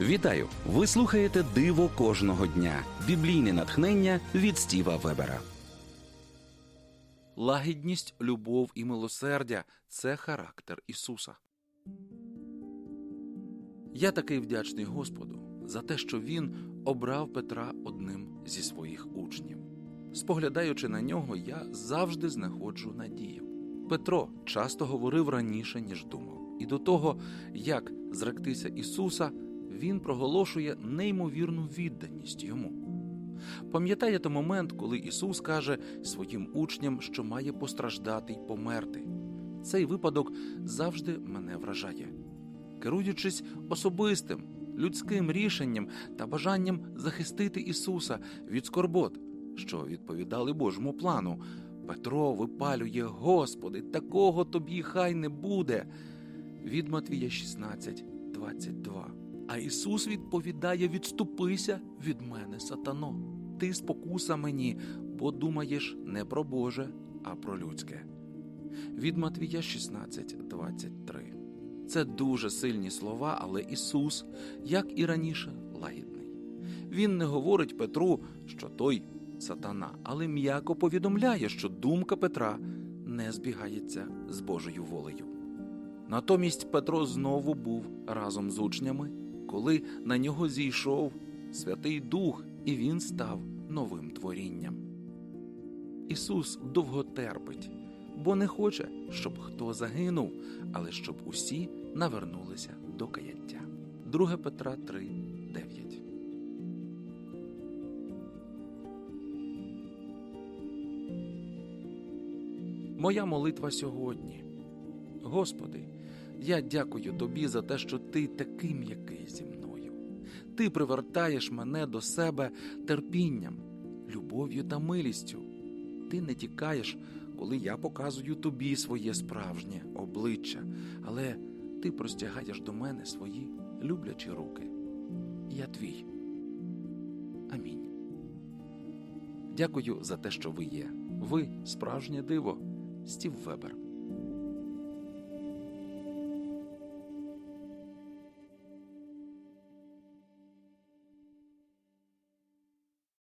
Вітаю! Ви слухаєте Диво кожного дня. Біблійне натхнення від Стіва Вебера. Лагідність, любов і милосердя це характер Ісуса. Я такий вдячний Господу за те, що Він обрав Петра одним зі своїх учнів. Споглядаючи на нього, я завжди знаходжу надію. Петро часто говорив раніше, ніж думав, і до того, як зректися Ісуса, він проголошує неймовірну відданість йому. Пам'ятаєте момент, коли Ісус каже своїм учням, що має постраждати й померти. Цей випадок завжди мене вражає. Керуючись особистим, людським рішенням та бажанням захистити Ісуса від скорбот, що відповідали Божому плану, Петро випалює Господи, такого тобі хай не буде. Від Матвія 16, 22. А Ісус відповідає: Відступися від мене, сатано. Ти спокуса мені, бо думаєш не про Боже, а про людське. Від Матвія 16, 23. Це дуже сильні слова, але Ісус, як і раніше, лагідний. Він не говорить Петру, що той сатана, але м'яко повідомляє, що думка Петра не збігається з Божою волею. Натомість Петро знову був разом з учнями, коли на нього зійшов Святий Дух, і він став новим творінням. Ісус довго терпить, бо не хоче, щоб хто загинув, але щоб усі навернулися до каяття. 2 Петра 3, 9 Моя молитва сьогодні. Господи, я дякую Тобі за те, що Ти такий м'який зі мною. Ти привертаєш мене до себе терпінням, любов'ю та милістю. Ти не тікаєш, коли я показую тобі своє справжнє обличчя, але ти простягаєш до мене свої люблячі руки. Я твій. Амінь. Дякую за те, що ви є. Ви справжнє диво. Стів Вебер.